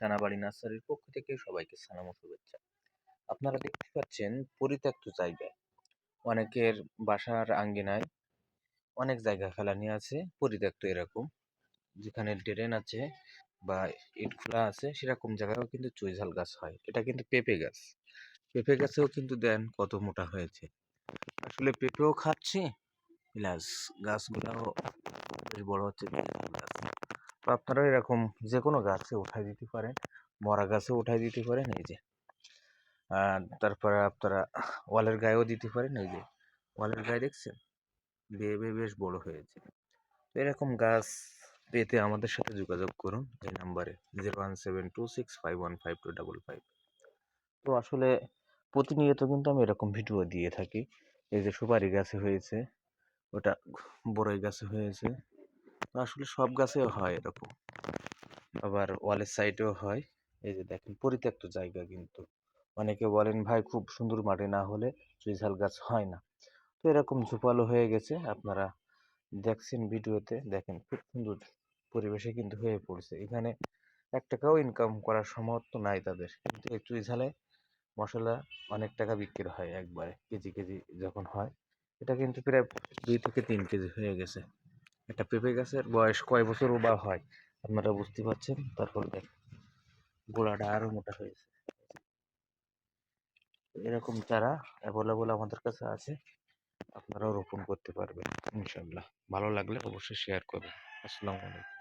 সানাবাড়ি নার্সারির পক্ষ থেকে সবাইকে সালাম ও শুভেচ্ছা। আপনারা দেখতে পাচ্ছেন পরিত্যক্ত জায়গায় অনেকের বাসার আঙ্গিনায় অনেক জায়গা ফেলানি আছে, পরিত্যক্ত এরকম। যেখানে ড্রেন আছে বা ইট খোলা আছে, সেরকম জায়গায়ও কিন্তু চুইঝাল গাছ হয়। এটা কিন্তু পেঁপে গাছ। পেঁপে গাছেও কিন্তু দেন কত মোটা হয়েছে। আসলে পেঁপেও খাচ্ছে, প্লাস গাছগুলাও বেশ বড় হচ্ছে গাছ আপনারা এরকম যে কোনো গাছে উঠাই দিতে পারেন, মরা গাছে উঠাই দিতে পারেন, এই যে। তারপরে আপনারা ওয়ালের গায়েও দিতে পারেন, এই যে। ওয়ালের গায়ে দেখছেন? বেয়ে বেয়ে বেশ বড় হয়েছে। তো এরকম গাছ পেতে আমাদের সাথে যোগাযোগ করুন, এই নাম্বারে। Zero one seven two six five one five two double five. তো আসলে প্রতিনিয়ত কিন্তু আমি এরকম ভিডিও দিয়ে থাকি। এই যে সুপারি গাছে হয়েছে, ওটা বড়ই গাছে হয়েছে। আসলে সব গাছেও হয় এরকম। আবার ওয়ালের সাইডেও হয়। এই যে দেখেন, পরিত্যক্ত জায়গা কিন্তু। অনেকে বলেন, ভাই, খুব সুন্দর মাটি না হলে চুইঝাল গাছ হয় না। তো এরকম ঝোপালো হয়ে গেছে। আপনারা দেখছেন ভিডিওতে, দেখেন খুব সুন্দর পরিবেশে কিন্তু হয়ে পড়ছে। এখানে এক টাকাও ইনকাম করার সামর্থ্য নাই তাদের। কিন্তু এই চুইঝালে মশলা অনেক টাকা বিক্রি হয় একবারে, কেজি কেজি যখন হয়। এটা কিন্তু প্রায় দুই থেকে তিন কেজি হয়ে গেছে। একটা পেঁপে গাছের বয়স কয় বছর বা হয়, আপনারা বুঝতে পারছেন? তারপর দেখ, গোড়াটা আরও মোটা হয়েছে। এরকম চারা অ্যাভেলেবল আমাদের কাছে আছে, আপনারাও রোপণ করতে পারবেন ইনশাল্লাহ ভালো লাগলে অবশ্যই শেয়ার করবেন। আসসালামু আলাইকুম।